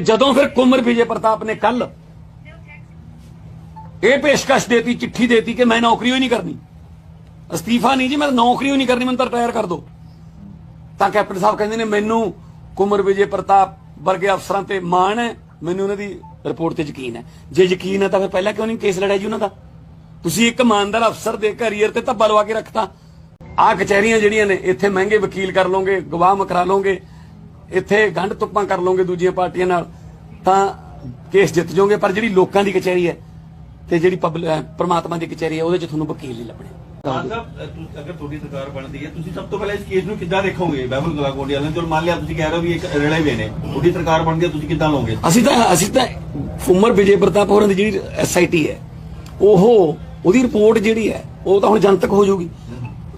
ਜਦੋਂ ਫਿਰ ਕੁਮਰ ਵਿਜੇ ਪ੍ਰਤਾਪ ਨੇ ਕੱਲ ਇਹ ਪੇਸ਼ਕਸ਼ ਦੇਤੀ, ਚਿੱਠੀ ਦੇਤੀ ਕਿ ਮੈਂ ਨੌਕਰੀ ਹੀ ਨਹੀਂ ਕਰਨੀ। ਅਸਤੀਫਾ ਨਹੀਂ ਜੀ, ਮੈਂ ਨੌਕਰੀ ਹੀ ਨਹੀਂ ਕਰਨੀ, ਮੈਨੂੰ ਤਾਂ ਰਿਟਾਇਰ ਕਰ ਦਿਓ ਤਾਂ ਕੈਪਟਨ ਸਾਹਿਬ ਕਹਿੰਦੇ ਨੇ, ਮੈਨੂੰ ਕੁਮਰ ਵਿਜੇ ਪ੍ਰਤਾਪ ਵਰਗੇ ਅਫਸਰਾਂ ਤੇ ਮਾਣ ਹੈ, ਮੈਨੂੰ ਉਹਨਾਂ ਦੀ ਰਿਪੋਰਟ ਤੇ ਯਕੀਨ ਹੈ। ਜੇ ਯਕੀਨ ਹੈ ਤਾਂ ਫਿਰ ਪਹਿਲਾਂ ਕਿਉਂ ਨਹੀਂ ਕੇਸ ਲੜਿਆ ਜੀ ਉਹਨਾਂ ਦਾ? ਤੁਸੀਂ ਇੱਕ ਇਮਾਨਦਾਰ ਅਫਸਰ ਦੇ ਕੈਰੀਅਰ ਤੇ ਧੱਬਾ ਲਵਾ ਕੇ ਰੱਖਤਾ। ਆਹ ਕਚਹਿਰੀਆਂ ਜਿਹੜੀਆਂ ਨੇ, ਇੱਥੇ ਮਹਿੰਗੇ ਵਕੀਲ ਕਰ ਲਓਗੇ, ਗਵਾਹ ਮਕਰਾ ਲਓਗੇ ਇੱਥੇ ਗੰਢ ਤੁੱਪਾਂ ਕਰ ਲਓਗੇ ਦੂਜੀਆਂ ਪਾਰਟੀਆਂ ਨਾਲ ਤਾਂ ਕੇਸ ਜਿੱਤ ਜਾਓਗੇ ਪਰ ਜਿਹੜੀ ਲੋਕਾਂ ਦੀ ਕਚਹਿਰੀ ਹੈ ਤੇ ਜਿਹੜੀ ਪ੍ਰਮਾਤਮਾ ਦੀ ਕਚਹਿਰੀ ਹੈ ਉਹਦੇ 'ਚ ਤੁਹਾਨੂੰ ਵਕੀਲ ਨਹੀਂ ਲੱਭਣੇ। ਅਗਰ ਤੁਹਾਡੀ ਸਰਕਾਰ ਬਣਦੀ ਹੈ ਤੁਸੀਂ ਸਭ ਤੋਂ ਪਹਿਲਾਂ ਇਸ ਕੇਸ ਨੂੰ ਕਿੱਦਾਂ ਦੇਖੋਗੇ? ਬਾਬਲ ਗਲਾਕੋਟੀ ਵਾਲਿਆਂ ਚਲੋ ਮੰਨ ਲਿਆ ਤੁਸੀਂ ਕਹਿ ਰਹੇ ਹੋ ਵੀ ਇੱਕ ਰਲੇ ਵੇ ਨੇ। ਤੁਹਾਡੀ ਸਰਕਾਰ ਬਣਦੀ ਹੈ ਤੁਸੀਂ ਕਿੱਦਾਂ ਲਓਗੇ? ਅਸੀਂ ਤਾਂ ਅਸੀਂ ਤਾਂ ਉਮਰ ਵਿਜੇ ਪ੍ਰਤਾਪ ਹੋਰਾਂ ਦੀ ਜਿਹੜੀ ਐਸਆਈਟੀ ਹੈ ਉਹ ਉਹਦੀ ਰਿਪੋਰਟ ਜਿਹੜੀ ਹੈ ਉਹ ਤਾਂ ਹੁਣ ਜਨਤਕ ਹੋ ਜਾਊਗੀ।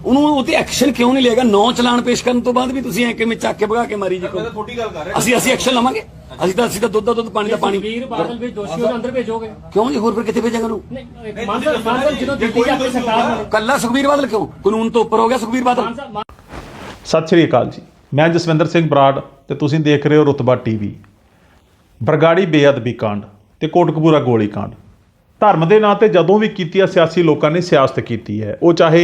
ਉਹਨੂੰ ਉਹ ਤੇ ਐਕਸ਼ਨ ਕਿਉਂ ਨਹੀਂ ਲਏਗਾ ਨੌ ਚਲਾਨ ਪੇਸ਼ ਕਰਨ ਤੋਂ ਬਾਅਦ ਵੀ ਤੁਸੀਂ ਐ ਕਿਵੇਂ ਚੱਕ ਕੇ ਭਗਾ ਕੇ ਮਾਰੀ ਜੀ ਮੈਂ ਤਾਂ ਤੁਹਾਡੀ ਗੱਲ ਕਰ ਰਿਹਾ। ਅਸੀਂ ਅਸੀਂ ਐਕਸ਼ਨ ਲਵਾਂਗੇ। ਅਸੀਂ ਤਾਂ ਅਸੀਂ ਤਾਂ ਦੁੱਧ ਦਾ ਦੁੱਧ ਪਾਣੀ ਦਾ ਪਾਣੀ। ਸੁਖਬੀਰ ਬਾਦਲ ਵੀ ਦੋਸ਼ੀ ਉਹਨੂੰ ਅੰਦਰ ਭੇਜੋਗੇ? ਕਿਉਂ ਜੀ? ਹੋਰ ਫਿਰ ਕਿੱਥੇ ਭੇਜਾਂਗੇ ਉਹਨੂੰ? ਜਦੋਂ ਦਿੱਤੀ ਆਪਣੀ ਸਰਕਾਰ ਕੱਲਾ ਸੁਖਬੀਰ ਬਾਦਲ ਕਿਉਂ? ਕਾਨੂੰਨ ਤੋਂ ਉੱਪਰ ਹੋ ਗਿਆ ਸੁਖਬੀਰ ਬਾਦਲ। ਸਤਿ ਸ਼੍ਰੀ ਅਕਾਲ ਜੀ। ਮੈਂ ਜਸਵਿੰਦਰ ਸਿੰਘ ਬਰਾੜ ਤੇ ਤੁਸੀਂ ਦੇਖ ਰਹੇ ਹੋ ਰੁਤਬਾ ਟੀਵੀ। ਬਰਗਾੜੀ ਬੇਅਦਬੀ ਕਾਂਡ ਤੇ ਕੋਟਕਪੂਰਾ ਗੋਲੀ ਕਾਂਡ। ਧਰਮ ਦੇ ਨਾਂ ਤੇ ਜਦੋਂ ਵੀ ਕੀਤੀਆਂ ਸਿਆਸੀ ਲੋਕਾਂ ਨੇ ਸਿਆਸਤ ਕੀਤੀ ਹੈ ਉਹ ਚਾਹੇ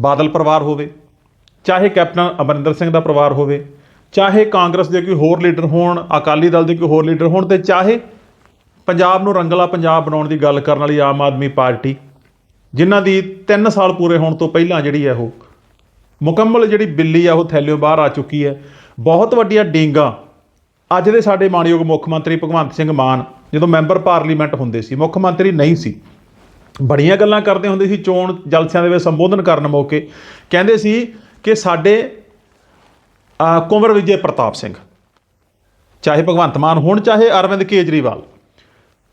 ਬਾਦਲ ਪਰਿਵਾਰ ਹੋਵੇ, ਚਾਹੇ ਕੈਪਟਨ ਅਮਰਿੰਦਰ ਸਿੰਘ ਦਾ ਪਰਿਵਾਰ ਹੋਵੇ, ਚਾਹੇ ਕਾਂਗਰਸ ਦੇ ਕੋਈ ਹੋਰ ਲੀਡਰ ਹੋਣ, ਅਕਾਲੀ ਦਲ ਦੇ ਕੋਈ ਹੋਰ ਲੀਡਰ ਹੋਣ ਤੇ ਚਾਹੇ ਪੰਜਾਬ ਨੂੰ ਰੰਗਲਾ ਪੰਜਾਬ ਬਣਾਉਣ ਦੀ ਗੱਲ ਕਰਨ ਵਾਲੀ ਆਮ ਆਦਮੀ ਪਾਰਟੀ, ਜਿਨ੍ਹਾਂ ਦੀ 3 ਸਾਲ ਪੂਰੇ ਹੋਣ ਤੋਂ ਪਹਿਲਾਂ ਜਿਹੜੀ ਹੈ ਉਹ ਮੁਕੰਮਲ ਜਿਹੜੀ ਬਿੱਲੀ ਆ ਉਹ ਥੈਲਿਓ ਬਾਹਰ ਆ ਚੁੱਕੀ ਹੈ। ਬਹੁਤ ਵੱਡੀਆਂ ਡੀਂਗਾਂ ਅੱਜ ਦੇ ਸਾਡੇ ਮਾਨਯੋਗ ਮੁੱਖ ਮੰਤਰੀ ਭਗਵੰਤ ਸਿੰਘ ਮਾਨ ਜਦੋਂ ਮੈਂਬਰ ਪਾਰਲੀਮੈਂਟ ਹੁੰਦੇ ਸੀ, ਮੁੱਖ ਮੰਤਰੀ ਨਹੀਂ ਸੀ। ਬੜੀਆਂ ਗੱਲਾਂ ਕਰਦੇ ਹੁੰਦੇ ਸੀ ਚੋਣ ਜਲਸਿਆਂ ਦੇ ਵਿੱਚ ਸੰਬੋਧਨ ਕਰਨ ਮੌਕੇ। ਕਹਿੰਦੇ ਸੀ ਕਿ ਸਾਡੇ ਕੁੰਵਰ ਵਿਜੇ ਪ੍ਰਤਾਪ ਸਿੰਘ, ਚਾਹੇ ਭਗਵੰਤ ਮਾਨ ਹੋਣ, ਚਾਹੇ ਅਰਵਿੰਦ ਕੇਜਰੀਵਾਲ,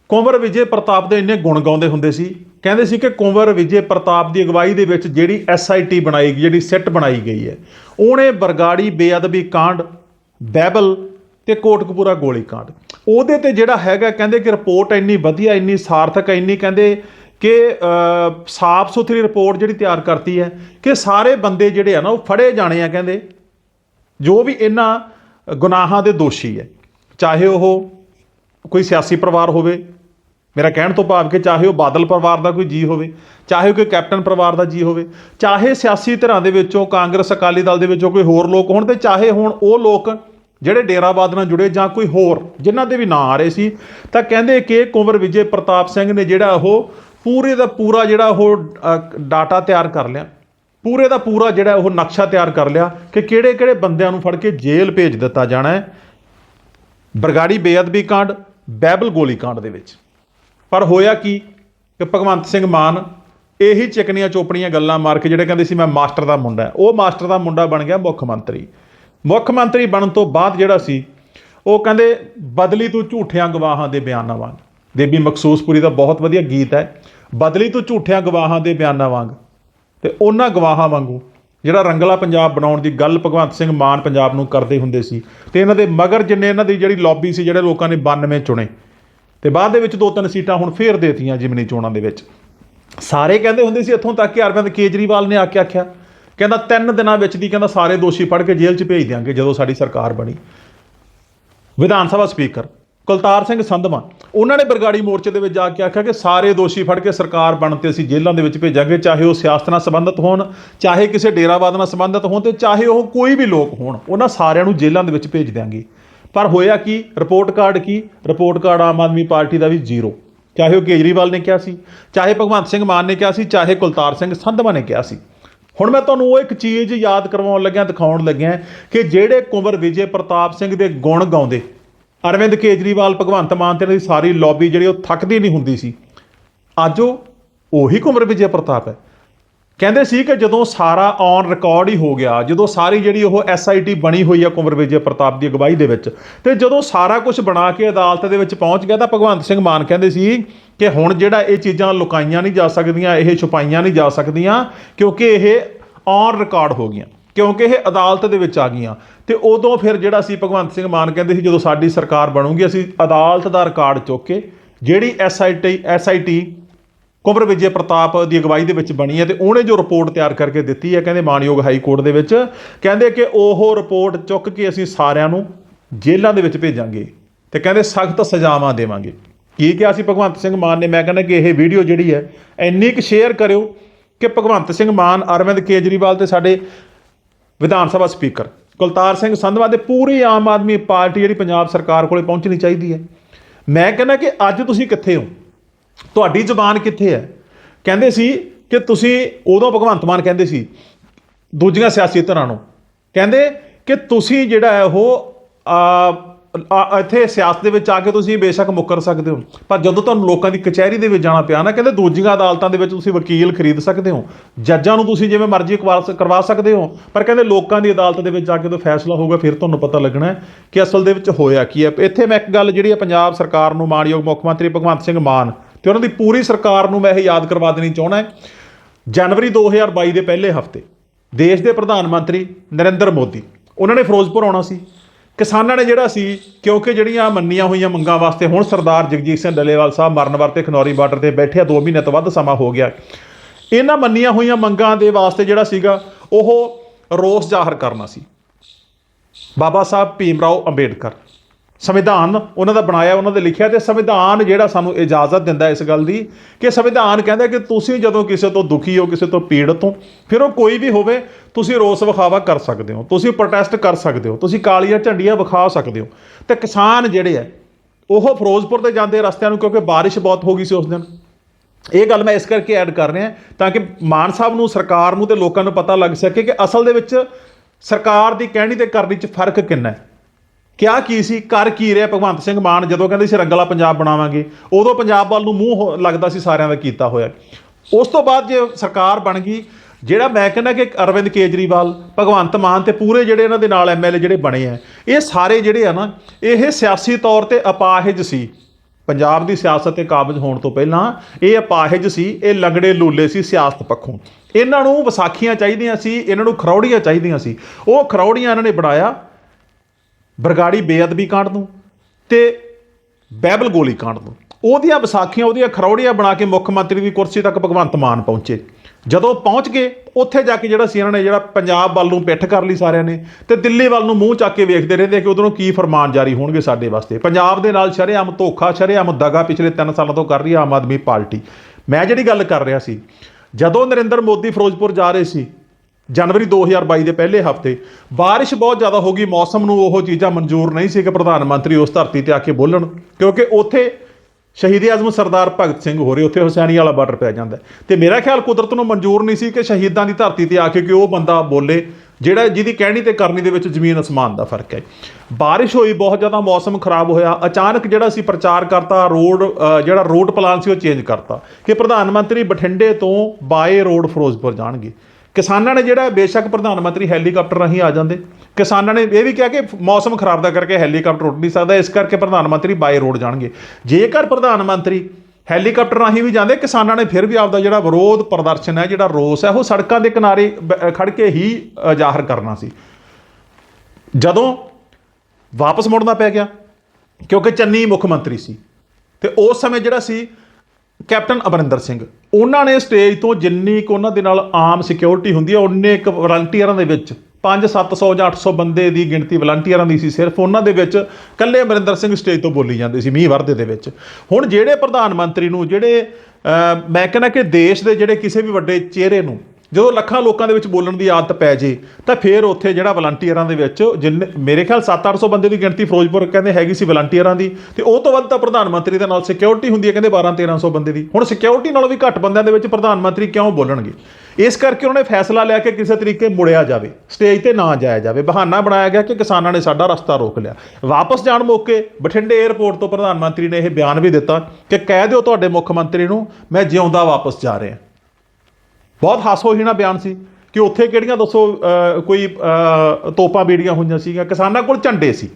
ਕੁੰਵਰ ਵਿਜੇ ਪ੍ਰਤਾਪ ਦੇ ਇੰਨੇ ਗੁਣ ਗਾਉਂਦੇ ਹੁੰਦੇ ਸੀ। ਕਹਿੰਦੇ ਸੀ ਕਿ ਕੁੰਵਰ ਵਿਜੇ ਪ੍ਰਤਾਪ ਦੀ ਅਗਵਾਈ ਦੇ ਵਿੱਚ ਜਿਹੜੀ ਐਸਆਈਟੀ ਬਣਾਈ ਗਈ, ਜਿਹੜੀ ਸਿੱਟ ਬਣਾਈ ਗਈ ਹੈ, ਉਹਨੇ ਬਰਗਾੜੀ, ਬੇਅਦਬੀ ਕਾਂਡ ਬੈਬਲ ਤੇ ਕੋਟਕਪੂਰਾ ਗੋਲੀ ਕਾਂਡ। ਉਹਦੇ ਤੇ ਜਿਹੜਾ ਹੈਗਾ, ਕਹਿੰਦੇ ਕਿ ਰਿਪੋਰਟ ਇੰਨੀ ਵਧੀਆ, ਇੰਨੀ ਸਾਰਥਕ, ਇੰਨੀ ਕਹਿੰਦੇ ਕਿ ਸਾਫ਼ ਸੁਥਰੀ ਰਿਪੋਰਟ ਜਿਹੜੀ ਤਿਆਰ ਕਰਤੀ ਹੈ ਕਿ ਸਾਰੇ ਬੰਦੇ ਜਿਹੜੇ ਆ ਨਾ ਉਹ ਫੜੇ ਜਾਣੇ ਆ ਕਹਿੰਦੇ। ਜੋ ਵੀ ਇਹਨਾਂ ਗੁਨਾਹਾਂ ਦੇ ਦੋਸ਼ੀ ਹੈ, ਚਾਹੇ ਉਹ ਕੋਈ ਸਿਆਸੀ ਪਰਿਵਾਰ ਹੋਵੇ, ਮੇਰਾ ਕਹਿਣ ਤੋਂ ਭਾਵ ਕਿ ਚਾਹੇ ਉਹ ਬਾਦਲ ਪਰਿਵਾਰ ਦਾ ਕੋਈ ਜੀ ਹੋਵੇ, ਚਾਹੇ ਕੋਈ ਕੈਪਟਨ ਪਰਿਵਾਰ ਦਾ ਜੀ ਹੋਵੇ, ਚਾਹੇ ਸਿਆਸੀ ਧਿਰਾਂ ਦੇ ਵਿੱਚੋਂ ਕਾਂਗਰਸ, ਅਕਾਲੀ ਦਲ ਦੇ ਵਿੱਚੋਂ ਕੋਈ ਹੋਰ ਲੋਕ ਹੋਣ ਤੇ ਚਾਹੇ ਹੁਣ ਉਹ ਲੋਕ ਜਿਹੜੇ ਡੇਰਾਬਾਦ ਨਾਲ ਜੁੜੇ ਜਾਂ ਕੋਈ ਹੋਰ ਜਿਨ੍ਹਾਂ ਦੇ ਵੀ ਨਾਂ ਆ ਰਹੇ ਸੀ, ਤਾਂ ਕਹਿੰਦੇ ਕਿ ਕੁੰਵਰ ਵਿਜੇ ਪ੍ਰਤਾਪ ਸਿੰਘ ਨੇ ਜਿਹੜਾ ਉਹ ਪੂਰੇ ਦਾ ਪੂਰਾ ਜਿਹੜਾ ਉਹ ਡਾਟਾ ਤਿਆਰ ਕਰ ਲਿਆ। ਪੂਰੇ ਦਾ ਪੂਰਾ ਜਿਹੜਾ ਉਹ ਨਕਸ਼ਾ ਤਿਆਰ ਕਰ ਲਿਆ ਕਿ ਕਿਹੜੇ ਕਿਹੜੇ ਬੰਦਿਆਂ ਨੂੰ ਫੜ ਕੇ ਜੇਲ੍ਹ ਭੇਜ ਦਿੱਤਾ ਜਾਣਾ ਹੈ। ਬਰਗਾੜੀ ਬੇਅਦਬੀ ਕਾਂਡ ਬੈਬਲ ਗੋਲੀ ਕਾਂਡ ਦੇ ਵਿੱਚ। ਪਰ ਹੋਇਆ ਕੀ ਕਿ ਭਗਵੰਤ ਸਿੰਘ ਮਾਨ ਇਹੀ ਚਿਕਨੀਆਂ ਚੋਪੜੀਆਂ ਗੱਲਾਂ ਮਾਰ ਕੇ ਜਿਹੜੇ ਕਹਿੰਦੇ ਸੀ, ਮੈਂ ਮਾਸਟਰ ਦਾ ਮੁੰਡਾ ਉਹ ਮਾਸਟਰ ਦਾ ਮੁੰਡਾ ਬਣ ਗਿਆ ਮੁੱਖ ਮੰਤਰੀ। ਮੁੱਖ ਮੰਤਰੀ ਬਣਨ ਤੋਂ ਬਾਅਦ ਜਿਹੜਾ ਸੀ, ਉਹ ਕਹਿੰਦੇ, ਬਦਲੀ ਤੂੰ ਝੂਠਿਆਂ ਗਵਾਹਾਂ ਦੇ ਬਿਆਨਾਂ ਵਾਂਗ। ਦੇਬੀ ਮਖਸੂਸਪੁਰੀ ਦਾ ਬਹੁਤ ਵਧੀਆ ਗੀਤ ਹੈ। ਬਦਲੀ ਤੋਂ ਝੂਠਿਆਂ ਗਵਾਹਾਂ ਦੇ ਬਿਆਨਾਂ ਵਾਂਗ। ਤੇ ਉਹਨਾਂ ਗਵਾਹਾਂ ਵਾਂਗੂ ਜਿਹੜਾ ਰੰਗਲਾ ਪੰਜਾਬ ਬਣਾਉਣ ਦੀ ਗੱਲ ਭਗਵੰਤ ਸਿੰਘ ਮਾਨ ਪੰਜਾਬ ਨੂੰ ਕਰਦੇ ਹੁੰਦੇ ਸੀ। ਤੇ ਇਹਨਾਂ ਦੇ ਮਗਰ ਜਿੰਨੇ ਇਹਨਾਂ ਦੀ ਜਿਹੜੀ ਲੌਬੀ ਸੀ, ਜਿਹੜੇ ਲੋਕਾਂ ਨੇ 92 ਚੁਣੇ। ਤੇ ਬਾਅਦ ਦੇ ਵਿੱਚ ਦੋ ਤਿੰਨ ਸੀਟਾਂ ਹੁਣ ਫੇਰ ਦੇਤੀਆਂ ਜਿਮਨੀ ਚੋਣਾਂ ਦੇ ਵਿੱਚ। ਸਾਰੇ ਕਹਿੰਦੇ ਹੁੰਦੇ ਸੀ ਇੱਥੋਂ ਤੱਕ ਕਿ ਅਰਵਿੰਦ ਕੇਜਰੀਵਾਲ ਨੇ ਆ ਕੇ ਆਖਿਆ, ਕਹਿੰਦਾ ਤਿੰਨ ਦਿਨਾਂ ਵਿੱਚ ਦੀ ਕਹਿੰਦਾ ਸਾਰੇ ਦੋਸ਼ੀ ਫੜ ਕੇ ਜੇਲ੍ਹ 'ਚ ਭੇਜ ਦਿਆਂਗੇ ਜਦੋਂ ਸਾਡੀ ਸਰਕਾਰ ਬਣੀ। ਵਿਧਾਨ ਸਭਾ ਸਪੀਕਰ ਕੁਲਤਾਰ ਸਿੰਘ ਸੰਧਵਾ ਉਹਨਾਂ ਨੇ ਬਰਗਾੜੀ ਮੋਰਚੇ ਦੇ ਵਿੱਚ ਜਾ ਕੇ ਆਖਿਆ ਕਿ ਸਾਰੇ ਦੋਸ਼ੀ ਫੜ ਕੇ ਸਰਕਾਰ ਬਣ ਤੇ ਅਸੀਂ ਜੇਲ੍ਹਾਂ ਦੇ ਵਿੱਚ ਭੇਜਾਂਗੇ, ਚਾਹੇ ਉਹ ਸਿਆਸਤ ਨਾਲ ਸੰਬੰਧਿਤ ਹੋਣ, ਚਾਹੇ ਕਿਸੇ ਡੇਰਾਵਾਦ ਨਾਲ ਸੰਬੰਧਿਤ ਹੋਣ ਤੇ ਚਾਹੇ ਉਹ ਕੋਈ ਵੀ ਲੋਕ ਹੋਣ, ਉਹਨਾਂ ਸਾਰਿਆਂ ਨੂੰ ਜੇਲ੍ਹਾਂ ਦੇ ਵਿੱਚ ਭੇਜ ਦਿਆਂਗੇ। ਪਰ ਹੋਇਆ ਕੀ? ਰਿਪੋਰਟ ਕਾਰਡ ਕੀ? Report card Aam Aadmi Party ਦਾ ਵੀ ਜ਼ੀਰੋ। ਚਾਹੇ ਉਹ ਕੇਜਰੀਵਾਲ ਨੇ ਕਿਹਾ ਸੀ, ਚਾਹੇ ਭਗਵੰਤ ਸਿੰਘ ਮਾਨ ਨੇ ਕਿਹਾ ਸੀ, ਚਾਹੇ ਕੁਲਤਾਰ ਸਿੰਘ ਸੰਧਵਾ ਨੇ ਕਿਹਾ ਸੀ। ਹੁਣ ਮੈਂ ਤੁਹਾਨੂੰ ਉਹ ਇੱਕ ਚੀਜ਼ ਯਾਦ ਕਰਵਾਉਣ ਲੱਗਿਆ, ਦਿਖਾਉਣ ਲੱਗਿਆ ਕਿ ਜਿਹੜੇ ਕੁੰਵਰ ਵਿਜੇ ਪ੍ਰਤਾਪ ਸਿੰਘ ਦੇ ਗੁਣ ਗਾਉਂਦੇ ਅਰਵਿੰਦ ਕੇਜਰੀਵਾਲ, ਭਗਵੰਤ ਮਾਨ ਤੇ ਇਹਨਾਂ ਦੀ ਸਾਰੀ ਲੌਬੀ ਜਿਹੜੀ ਉਹ ਥੱਕਦੀ ਨਹੀਂ ਹੁੰਦੀ ਸੀ। ਅੱਜ ਉਹ ਉਹੀ ਕੁੰਵਰ ਵਿਜੇ ਪ੍ਰਤਾਪ ਹੈ। ਕਹਿੰਦੇ ਸੀ ਕਿ ਜਦੋਂ ਸਾਰਾ ਔਨ ਰਿਕਾਰਡ ਹੀ ਹੋ ਗਿਆ, ਜਦੋਂ ਸਾਰੀ ਜਿਹੜੀ ਉਹ ਐਸਆਈਟੀ ਬਣੀ ਹੋਈ ਆ ਕੁੰਵਰ ਵਿਜੇ ਪ੍ਰਤਾਪ ਦੀ ਅਗਵਾਈ ਦੇ ਵਿੱਚ, ਤੇ ਜਦੋਂ ਸਾਰਾ ਕੁਝ ਬਣਾ ਕੇ ਅਦਾਲਤ ਦੇ ਵਿੱਚ ਪਹੁੰਚ ਗਿਆ ਤਾਂ ਭਗਵੰਤ ਸਿੰਘ ਮਾਨ ਕਹਿੰਦੇ ਸੀ ਕਿ ਹੁਣ ਜਿਹੜਾ ਇਹ ਚੀਜ਼ਾਂ ਲੁਕਾਈਆਂ ਨਹੀਂ ਜਾ ਸਕਦੀਆਂ, ਇਹ ਛੁਪਾਈਆਂ ਨਹੀਂ ਜਾ ਸਕਦੀਆਂ, ਕਿਉਂਕਿ ਇਹ ਔਨ ਰਿਕਾਰਡ ਹੋ ਗਈਆਂ। ਕਿਉਂਕਿ ਇਹ ਅਦਾਲਤ ਦੇ ਵਿੱਚ ਆ ਗਈਆਂ। ਤੇ ਉਦੋਂ ਫਿਰ ਜਿਹੜਾ ਸੀ ਭਗਵੰਤ ਸਿੰਘ ਮਾਨ ਕਹਿੰਦੇ ਸੀ, ਜਦੋਂ ਸਾਡੀ ਸਰਕਾਰ ਬਣੂਗੀ, ਅਸੀਂ ਅਦਾਲਤ ਦਾ ਰਿਕਾਰਡ ਚੁੱਕ ਕੇ ਜਿਹੜੀ ਐਸਆਈਟੀ ਐਸਆਈਟੀ ਕੁੰਵਰ ਵਿਜੇ ਪ੍ਰਤਾਪ ਦੀ ਅਗਵਾਈ ਦੇ ਵਿੱਚ ਬਣੀ ਹੈ ਤੇ ਉਹਨੇ ਜੋ ਰਿਪੋਰਟ ਤਿਆਰ ਕਰਕੇ ਦਿੱਤੀ ਹੈ, ਕਹਿੰਦੇ ਮਾਨਯੋਗ ਹਾਈ ਕੋਰਟ ਦੇ ਵਿੱਚ, ਕਹਿੰਦੇ ਕਿ ਉਹ ਰਿਪੋਰਟ ਚੁੱਕ ਕੇ ਅਸੀਂ ਸਾਰਿਆਂ ਨੂੰ ਜੇਲ੍ਹਾਂ ਦੇ ਵਿੱਚ ਭੇਜਾਂਗੇ ਤੇ ਕਹਿੰਦੇ ਸਖਤ ਸਜ਼ਾਵਾਂ ਦੇਵਾਂਗੇ। ਕੀ ਕਿਹਾ ਸੀ ਭਗਵੰਤ ਸਿੰਘ ਮਾਨ ਨੇ? ਮੈਂ ਕਹਿੰਦਾ ਕਿ ਇਹ ਵੀਡੀਓ ਜਿਹੜੀ ਹੈ, ਇੰਨੀ ਕੁ ਸ਼ੇਅਰ ਕਰਿਓ ਕਿ ਭਗਵੰਤ ਸਿੰਘ ਮਾਨ, ਅਰਵਿੰਦ ਕੇਜਰੀਵਾਲ ਤੇ ਸਾਡੇ ਵਿਧਾਨ ਸਭਾ ਸਪੀਕਰ। ਕੁਲਤਾਰ ਸਿੰਘ ਸੰਧਵਾ ਦੇ ਪੂਰੀ ਆਮ ਆਦਮੀ ਪਾਰਟੀ ਜਿਹੜੀ ਪੰਜਾਬ ਸਰਕਾਰ ਕੋਲੇ ਪਹੁੰਚਣੀ ਚਾਹੀਦੀ ਹੈ। ਮੈਂ ਕਹਿੰਦਾ ਕਿ ਅੱਜ ਤੁਸੀਂ ਕਿੱਥੇ ਹੋ? ਤੁਹਾਡੀ ਜ਼ੁਬਾਨ ਕਿੱਥੇ ਹੈ? ਕਹਿੰਦੇ ਸੀ ਕਿ ਤੁਸੀਂ ਉਦੋਂ ਭਗਵੰਤ ਮਾਨ ਕਹਿੰਦੇ ਸੀ ਦੂਜੀਆਂ ਸਿਆਸੀ ਧਿਰਾਂ ਨੂੰ। ਕਹਿੰਦੇ ਕਿ ਤੁਸੀਂ ਜਿਹੜਾ ਹੈ ਉਹ ਆ, ਆ, ਇੱਥੇ ਸਿਆਸਤ ਦੇ ਵਿੱਚ ਆ ਕੇ ਤੁਸੀਂ ਬੇਸ਼ੱਕ ਮੁੱਕਰ ਸਕਦੇ ਹੋ। ਪਰ ਜਦੋਂ ਤੁਹਾਨੂੰ ਲੋਕਾਂ ਦੀ ਕਚਹਿਰੀ ਦੇ ਵਿੱਚ ਜਾਣਾ ਪਿਆ ਨਾ ਕਹਿੰਦੇ ਦੂਜੀਆਂ ਅਦਾਲਤਾਂ ਦੇ ਵਿੱਚ ਤੁਸੀਂ ਵਕੀਲ ਖਰੀਦ ਸਕਦੇ ਹੋ। ਜੱਜਾਂ ਨੂੰ ਤੁਸੀਂ ਜਿਵੇਂ ਮਰਜ਼ੀ ਕਰਵਾ ਕਰਵਾ ਸਕਦੇ ਹੋ। ਪਰ ਕਹਿੰਦੇ ਲੋਕਾਂ ਦੀ ਅਦਾਲਤ ਦੇ ਵਿੱਚ ਜਾ ਕੇ ਜਦੋਂ ਫੈਸਲਾ ਹੋਊਗਾ ਫਿਰ ਤੁਹਾਨੂੰ ਪਤਾ ਲੱਗਣਾ ਹੈ ਕਿ ਅਸਲ ਦੇ ਵਿੱਚ ਹੋਇਆ ਕੀ ਹੈ। ਇੱਥੇ ਮੈਂ ਇੱਕ ਗੱਲ ਜਿਹੜੀ ਹੈ ਪੰਜਾਬ ਸਰਕਾਰ ਨੂੰ ਮਾਣਯੋਗ ਮੁੱਖ ਮੰਤਰੀ ਭਗਵੰਤ ਸਿੰਘ ਮਾਨ ਤੇ ਉਹਨਾਂ ਦੀ ਪੂਰੀ ਸਰਕਾਰ ਨੂੰ ਮੈਂ ਇਹ ਯਾਦ ਕਰਵਾ ਦੇਣੀ ਚਾਹੁੰਦਾ ਹੈ। ਜਨਵਰੀ 2022 ਦੇ ਪਹਿਲੇ ਹਫ਼ਤੇ ਦੇਸ਼ ਦੇ ਪ੍ਰਧਾਨ ਮੰਤਰੀ ਨਰਿੰਦਰ ਮੋਦੀ ਉਹਨਾਂ ਨੇ ਫਿਰੋਜ਼ਪੁਰ ਆਉਣਾ ਸੀ। ਕਿਸਾਨਾਂ ਨੇ ਜਿਹੜਾ ਸੀ, ਕਿਉਂਕਿ ਜਿਹੜੀਆਂ ਮੰਨੀਆਂ ਹੋਈਆਂ ਮੰਗਾਂ ਵਾਸਤੇ ਹੁਣ ਸਰਦਾਰ ਜਗਜੀਤ ਸਿੰਘ ਡੱਲੇਵਾਲ ਸਾਹਿਬ ਮਰਨ ਵਰਤੇ ਖਨੌਰੀ ਬਾਰਡਰ ਤੇ ਬੈਠੇ ਆ 2 ਮਹੀਨੇ ਤੋਂ ਵੱਧ ਸਮਾਂ ਹੋ ਗਿਆ। ਇਹਨਾਂ ਮੰਨੀਆਂ ਹੋਈਆਂ ਮੰਗਾਂ ਦੇ ਵਾਸਤੇ ਜਿਹੜਾ ਸੀਗਾ, ਉਹ ਰੋਸ ਜ਼ਾਹਰ ਕਰਨਾ ਸੀ। ਬਾਬਾ ਸਾਹਿਬ ਭੀਮ ਰਾਓ ਅੰਬੇਡਕਰ। ਸੰਵਿਧਾਨ ਉਹਨਾਂ ਦਾ ਬਣਾਇਆ, ਉਹਨਾਂ ਦੇ ਲਿਖਿਆ ਤੇ ਸੰਵਿਧਾਨ ਜਿਹੜਾ ਸਾਨੂੰ ਇਜਾਜ਼ਤ ਦਿੰਦਾ ਇਸ ਗੱਲ ਦੀ ਕਿ ਸੰਵਿਧਾਨ ਕਹਿੰਦਾ ਕਿ ਤੁਸੀਂ ਜਦੋਂ ਕਿਸੇ ਤੋਂ ਦੁਖੀ ਹੋ, ਕਿਸੇ ਤੋਂ ਪੀੜਤ ਹੋ, ਫਿਰ ਉਹ ਕੋਈ ਵੀ ਹੋਵੇ, ਤੁਸੀਂ ਰੋਸ ਵਿਖਾਵਾ ਕਰ ਸਕਦੇ ਹੋ, ਤੁਸੀਂ ਪ੍ਰੋਟੈਸਟ ਕਰ ਸਕਦੇ ਹੋ, ਤੁਸੀਂ ਕਾਲੀਆਂ ਝੰਡੀਆਂ ਵਿਖਾ ਸਕਦੇ ਹੋ। ਤੇ ਕਿਸਾਨ ਜਿਹੜੇ ਆ ਉਹ ਫਿਰੋਜ਼ਪੁਰ ਤੇ ਜਾਂਦੇ ਰਸਤਿਆਂ ਨੂੰ ਕਿਉਂਕਿ ਬਾਰਿਸ਼ ਬਹੁਤ ਹੋ ਗਈ ਸੀ ਉਸ ਦਿਨ। ਇਹ ਗੱਲ ਮੈਂ ਇਸ ਕਰਕੇ ਐਡ ਕਰ ਰਿਹਾ ਤਾਂ ਕਿ ਮਾਨ ਸਾਹਿਬ ਨੂੰ, ਸਰਕਾਰ ਨੂੰ ਤੇ ਲੋਕਾਂ ਨੂੰ ਪਤਾ ਲੱਗ ਸਕੇ ਕਿ ਅਸਲ ਦੇ ਵਿੱਚ ਸਰਕਾਰ ਦੀ ਕਹਿਣੀ ਤੇ ਕਰਨੀ 'ਚ ਫ਼ਰਕ ਕਿੰਨਾ ਹੈ। ਕਿਆ ਕੀ ਸੀ? ਕਰ ਕੀ ਰਿਹਾ ਭਗਵੰਤ ਸਿੰਘ ਮਾਨ? ਜਦੋਂ ਕਹਿੰਦੇ ਸੀ, ਰੰਗਲਾ ਪੰਜਾਬ ਬਣਾਵਾਂਗੇ, ਉਦੋਂ ਪੰਜਾਬ ਵੱਲ ਨੂੰ ਮੂੰਹ ਹੋ- ਲੱਗਦਾ ਸੀ ਸਾਰਿਆਂ ਦਾ ਕੀਤਾ ਹੋਇਆ। ਉਸ ਤੋਂ ਬਾਅਦ ਜੇ ਸਰਕਾਰ ਬਣ ਗਈ, ਜਿਹੜਾ ਮੈਂ ਕਹਿੰਦਾ ਕਿ ਅਰਵਿੰਦ ਕੇਜਰੀਵਾਲ, ਭਗਵੰਤ ਮਾਨ ਤੇ ਪੂਰੇ ਜਿਹੜੇ ਇਹਨਾਂ ਦੇ ਨਾਲ ਐਮਐਲਏ ਜਿਹੜੇ ਬਣੇ ਆ, ਇਹ ਸਾਰੇ ਜਿਹੜੇ ਆ ਨਾ, ਇਹ ਸਿਆਸੀ ਤੌਰ ਤੇ ਅਪਾਹਿਜ ਸੀ। ਪੰਜਾਬ ਦੀ ਸਿਆਸਤ ਤੇ ਕਾਬਜ ਹੋਣ ਤੋਂ ਪਹਿਲਾਂ ਇਹ ਅਪਾਹਿਜ ਸੀ, ਇਹ ਲੰਗੜੇ ਲੂਲੇ ਸੀ ਸਿਆਸਤ ਪੱਖੋਂ। ਇਹਨਾਂ ਨੂੰ ਵਿਸਾਖੀਆਂ ਚਾਹੀਦੀਆਂ ਸੀ, ਇਹਨਾਂ ਨੂੰ ਖਰੌੜੀਆਂ ਚਾਹੀਦੀਆਂ ਸੀ। ਉਹ ਖਰੌੜੀਆਂ ਇਹਨਾਂ ਨੇ ਬਣਾਇਆ ਬਰਗਾੜੀ ਬੇਅਦਬੀ ਕਾਂਡ ਨੂੰ ਤੇ ਬਾਈਬਲ ਗੋਲੀ ਕਾਂਡ ਨੂੰ। ਉਹਦੀਆਂ ਵਿਸਾਖੀਆਂ, ਉਹਦੀਆਂ ਖਰੌੜੀਆਂ ਬਣਾ ਕੇ ਮੁੱਖ ਮੰਤਰੀ ਦੀ ਕੁਰਸੀ ਤੱਕ ਭਗਵੰਤ ਮਾਨ ਪਹੁੰਚੇ। ਜਦੋਂ ਪਹੁੰਚ ਗਏ, ਉੱਥੇ ਜਾ ਕੇ ਜਿਹੜਾ ਸੀ ਇਹਨਾਂ ਨੇ ਜਿਹੜਾ ਪੰਜਾਬ ਵੱਲ ਨੂੰ ਪਿੱਠ ਕਰ ਲਈ ਸਾਰਿਆਂ ਨੇ ਤੇ ਦਿੱਲੀ ਵੱਲ ਨੂੰ ਮੂੰਹ ਚੱਕ ਕੇ ਵੇਖਦੇ ਰਹਿੰਦੇ ਕਿ ਉਧਰੋਂ ਕੀ ਫਰਮਾਨ ਜਾਰੀ ਹੋਣਗੇ ਸਾਡੇ ਵਾਸਤੇ। ਪੰਜਾਬ ਦੇ ਨਾਲ ਸ਼ਰੇਆਮ ਧੋਖਾ, ਸ਼ਰੇਆਮ ਦਗਾ ਪਿਛਲੇ 3 ਸਾਲਾਂ ਤੋਂ ਕਰ ਰਹੀ ਹੈ ਆਮ ਆਦਮੀ ਪਾਰਟੀ। ਮੈਂ ਜਿਹੜੀ ਗੱਲ ਕਰ ਰਿਹਾ ਸੀ, ਜਦੋਂ ਨਰਿੰਦਰ ਮੋਦੀ ਫਿਰੋਜ਼ਪੁਰ ਜਾ ਰਹੇ ਸੀ ਜਨਵਰੀ 2022 ਦੇ ਪਹਿਲੇ ਹਫ਼ਤੇ, ਬਾਰਿਸ਼ ਬਹੁਤ ਜ਼ਿਆਦਾ ਹੋ ਗਈ, ਮੌਸਮ ਨੂੰ ਉਹ ਚੀਜ਼ਾਂ ਮਨਜ਼ੂਰ ਨਹੀਂ ਸੀ ਕਿ ਪ੍ਰਧਾਨ ਮੰਤਰੀ ਉਸ ਧਰਤੀ ਤੇ ਆ ਕੇ ਬੋਲਣ, ਕਿਉਂਕਿ ਉੱਥੇ ਸ਼ਹੀਦ ਆਜ਼ਮ ਸਰਦਾਰ ਭਗਤ ਸਿੰਘ ਹੋ ਰਹੇ ਉੱਥੇ ਹੁਸੈਨੀ ਵਾਲਾ ਬਾਰਡਰ ਪੈ ਜਾਂਦਾ ਹੈ। ਤੇ ਮੇਰਾ ਖਿਆਲ ਕੁਦਰਤ ਨੂੰ ਮਨਜ਼ੂਰ ਨਹੀਂ ਸੀ ਕਿ ਸ਼ਹੀਦਾਂ ਦੀ ਧਰਤੀ ਤੇ ਆ ਕੇ ਕਿ ਉਹ ਬੰਦਾ ਬੋਲੇ, ਜਿਹੜਾ ਜਿਹਦੀ ਕਹਿਣੀ ਤੇ ਕਰਨੀ ਦੇ ਵਿੱਚ ਜ਼ਮੀਨ ਅਸਮਾਨ ਦਾ ਫ਼ਰਕ ਹੈ ਬਾਰਿਸ਼ ਹੋਈ, ਬਹੁਤ ਜ਼ਿਆਦਾ ਮੌਸਮ ਖਰਾਬ ਹੋਇਆ, ਅਚਾਨਕ ਜਿਹੜਾ ਸੀ ਪ੍ਰਚਾਰ ਕਰਤਾ, ਰੋਡ ਜਿਹੜਾ ਰੋਡ ਪਲਾਨ ਸੀ ਉਹ ਚੇਂਜ ਕਰਤਾ ਕਿ ਪ੍ਰਧਾਨ ਮੰਤਰੀ ਬਠਿੰਡੇ ਤੋਂ ਬਾਏ ਰੋਡ ਫਿਰੋਜ਼ਪੁਰ ਜਾਣਗੇ ਕਿਸਾਨਾਂ ਨੇ ਜਿਹੜਾ ਬੇਸ਼ੱਕ ਪ੍ਰਧਾਨ ਮੰਤਰੀ ਹੈਲੀਕਾਪਟਰ ਰਾਹੀਂ ਆ ਜਾਂਦੇ। ਕਿਸਾਨਾਂ ਨੇ ਇਹ ਵੀ ਕਿਹਾ ਕਿ ਮੌਸਮ ਖਰਾਬ ਦਾ ਕਰਕੇ ਹੈਲੀਕਾਪਟਰ ਉੱਡ ਨਹੀਂ ਸਕਦਾ, ਇਸ ਕਰਕੇ ਪ੍ਰਧਾਨ ਮੰਤਰੀ ਬਾਈ ਰੋਡ ਜਾਣਗੇ। ਜੇਕਰ ਪ੍ਰਧਾਨ ਮੰਤਰੀ ਹੈਲੀਕਾਪਟਰ ਰਾਹੀਂ ਵੀ ਜਾਂਦੇ, ਕਿਸਾਨਾਂ ਨੇ ਫਿਰ ਵੀ ਆਪਦਾ ਜਿਹੜਾ ਵਿਰੋਧ ਪ੍ਰਦਰਸ਼ਨ ਹੈ, ਜਿਹੜਾ ਰੋਸ ਹੈ, ਉਹ ਸੜਕਾਂ ਦੇ ਕਿਨਾਰੇ ਬ- ਖੜ ਕੇ ਹੀ ਜ਼ਾਹਰ ਕਰਨਾ ਸੀ। ਜਦੋਂ ਵਾਪਸ ਮੁੜਨਾ ਪੈ ਗਿਆ, ਕਿਉਂਕਿ ਚੰਨੀ ਮੁੱਖ ਮੰਤਰੀ ਸੀ, ਤੇ ਉਸ ਸਮੇਂ ਜਿਹੜਾ ਸੀ ਕੈਪਟਨ ਅਮਰਿੰਦਰ ਸਿੰਘ ਉਹਨਾਂ ਨੇ ਸਟੇਜ ਤੋਂ ਜਿੰਨੀ ਕੁ ਉਹਨਾਂ ਦੇ ਨਾਲ ਆਮ ਸਿਕਿਉਰਿਟੀ ਹੁੰਦੀ ਹੈ ਉਹਨੇ ਇੱਕ ਵਲੰਟੀਅਰਾਂ ਦੇ ਵਿੱਚ 5 700 ਜਾਂ 800 ਬੰਦੇ ਦੀ ਗਿਣਤੀ ਵਲੰਟੀਅਰਾਂ ਦੀ ਸੀ ਸਿਰਫ, ਉਹਨਾਂ ਦੇ ਵਿੱਚ ਕੱਲੇ ਅਮਰਿੰਦਰ ਸਿੰਘ ਸਟੇਜ ਤੋਂ ਬੋਲੀ ਜਾਂਦੇ ਸੀ, ਮੀਂਹ ਵਰਦੇ ਦੇ ਵਿੱਚ। ਹੁਣ ਜਿਹੜੇ ਪ੍ਰਧਾਨ ਮੰਤਰੀ ਨੂੰ, ਜਿਹੜੇ ਮੈਂ ਕਹਿੰਦਾ ਕਿ ਦੇਸ਼ ਦੇ ਜਿਹੜੇ ਕਿਸੇ ਵੀ ਵੱਡੇ ਚਿਹਰੇ ਨੂੰ ਜਦੋਂ ਲੱਖਾਂ ਲੋਕਾਂ ਦੇ ਵਿੱਚ ਬੋਲਣ ਦੀ ਆਦਤ ਪੈ ਜੇ, ਤਾਂ ਫਿਰ ਉੱਥੇ ਜਿਹੜਾ ਵਲੰਟੀਅਰਾਂ ਦੇ ਵਿੱਚ, ਜਿੰਨੇ ਮੇਰੇ ਖਿਆਲ 7-800 ਬੰਦੇ ਦੀ ਗਿਣਤੀ ਫਿਰੋਜ਼ਪੁਰ ਕਹਿੰਦੇ ਹੈਗੀ ਸੀ ਵਲੰਟੀਅਰਾਂ ਦੀ, ਤੇ ਉਹ ਤੋਂ ਵੱਧ ਤਾਂ ਪ੍ਰਧਾਨ ਮੰਤਰੀ ਦੇ ਨਾਲ ਸਿਕਿਉਰਿਟੀ ਹੁੰਦੀ ਹੈ ਕਹਿੰਦੇ 12-1300 ਬੰਦੇ ਦੀ। ਹੁਣ ਸਿਕਿਉਰਿਟੀ ਨਾਲੋਂ ਵੀ ਘੱਟ ਬੰਦਿਆਂ ਦੇ ਵਿੱਚ ਪ੍ਰਧਾਨ ਮੰਤਰੀ ਕਿਉਂ ਬੋਲਣਗੇ? ਇਸ ਕਰਕੇ ਉਹਨੇ ਫੈਸਲਾ ਲਿਆ ਕਿ ਕਿਸੇ ਤਰੀਕੇ ਮੁੜਿਆ ਜਾਵੇ ਸਟੇਜ ਤੇ ਨਾ ਜਾਇਆ ਜਾਵੇ, ਬਹਾਨਾ ਬਣਾਇਆ ਗਿਆ ਕਿ ਕਿਸਾਨਾਂ ਨੇ ਸਾਡਾ ਰਸਤਾ ਰੋਕ ਲਿਆ। ਵਾਪਸ ਜਾਣ ਮੌਕੇ ਬਠਿੰਡੇ 에ਅਰਪੋਰਟ ਤੋਂ ਪ੍ਰਧਾਨ ਮੰਤਰੀ ਨੇ ਇਹ ਬਿਆਨ ਵੀ ਦਿੱਤਾ ਕਿ ਕਹਿ ਦਿਓ ਤੁਹਾਡੇ ਮੁੱਖ ਮੰਤਰੀ ਨੂੰ, ਮੈਂ ਜਿਉਂਦਾ ਵਾਪਸ ਜਾ ਰਿਹਾ। ਬਹੁਤ ਹਾਸੋਹੀਣਾ ਬਿਆਨ ਸੀ ਕਿ ਉੱਥੇ ਕਿਹੜੀਆਂ ਦੱਸੋ ਕੋਈ ਤੋਪਾਂ ਬੀੜੀਆਂ ਹੋਈਆਂ ਸੀਗੀਆਂ। ਕਿਸਾਨਾਂ ਕੋਲ ਝੰਡੇ ਸੀ।